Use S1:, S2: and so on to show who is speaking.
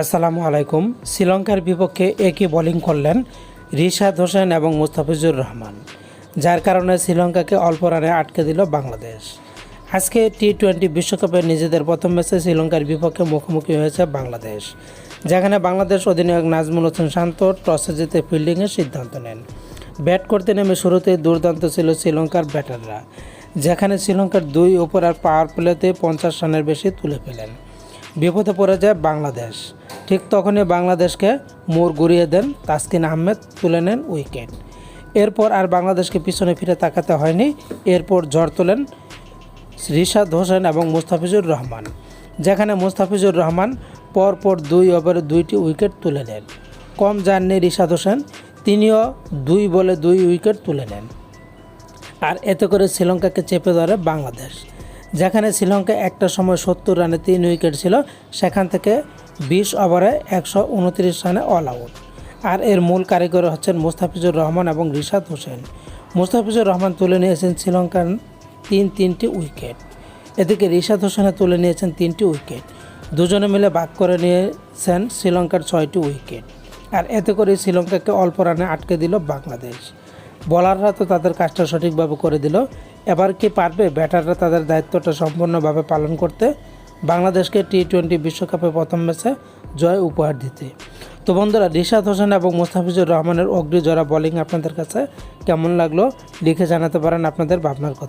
S1: আসসালামু আলাইকুম। শ্রীলঙ্কার বিপক্ষে একই বোলিং করলেন রিশাদ হোসেন এবং মুস্তাফিজুর রহমান, যার কারণে শ্রীলঙ্কাকে অল্প রানে আটকে দিল বাংলাদেশ। আজকে টি টোয়েন্টি বিশ্বকাপে নিজেদের প্রথম ম্যাচে শ্রীলঙ্কার বিপক্ষে মুখোমুখি হয়েছে বাংলাদেশ, যেখানে বাংলাদেশ অধিনায়ক নাজমুল হোসেন শান্ত টসে জিতে ফিল্ডিংয়ের সিদ্ধান্ত নেন। ব্যাট করতে নেমে শুরুতেই দুর্দান্ত ছিল শ্রীলঙ্কার ব্যাটাররা, যেখানে শ্রীলঙ্কার দুই ওপরার পাওয়ার প্লেতে পঞ্চাশ রানের বেশি তুলে ফেলেন। বিপদে পড়ে যায় বাংলাদেশ ঠিক তখনই বাংলাদেশকে মোর ঘুরিয়ে দেন তাসকিন আহমেদ, তুলে নেন উইকেট। এরপর আর বাংলাদেশকে পিছনে ফিরে তাকাতে হয়নি। এরপর ঝড় তোলেন রিশাদ হোসেন এবং মুস্তাফিজুর রহমান, যেখানে মুস্তাফিজুর রহমান পরপর দুই ওভারে দুইটি উইকেট তুলে নেন। কম যাননি রিশাদ হোসেন, তিনিও দুই বলে দুই উইকেট তুলে নেন। আর এতে করে শ্রীলঙ্কাকে চেপে ধরে বাংলাদেশ, যেখানে শ্রীলঙ্কা একটা সময় সত্তর রানে তিন উইকেট ছিল, সেখান থেকে বিশ ওভারে একশো উনত্রিশ রানে অল আউট আর এর মূল কারিগর হচ্ছেন মুস্তাফিজুর রহমান এবং রিশাদ হোসেন। মুস্তাফিজুর রহমান তুলে নিয়েছেন শ্রীলঙ্কার তিন তিনটি উইকেট। এদিকে রিশাদ হোসেনে তুলে নিয়েছেন তিনটি উইকেট। দুজনে মিলে ভাগ করে নিয়েছেন শ্রীলঙ্কার ছয়টি উইকেট। আর এতে করে শ্রীলঙ্কাকে অল্প রানে আটকে দিল বাংলাদেশ। বলাররা তো তাদের কাজটা সঠিকভাবে করে দিল। এবার কি পারবে ব্যাটাররা তাদের দায়িত্বটা সম্পূর্ণভাবে পালন করতে? বাংলাদেশকে টি টোয়েন্টি বিশ্বকাপে প্রথম ম্যাচে জয় উপহার দিতে। তো বন্ধুরা, রিশাদ হোসেন এবং মুস্তাফিজুর রহমানের অগ্রিজরা বোলিং আপনাদের কাছে কেমন লাগল? লিখে জানাতে পারেন আপনাদের ভাবনার কথা।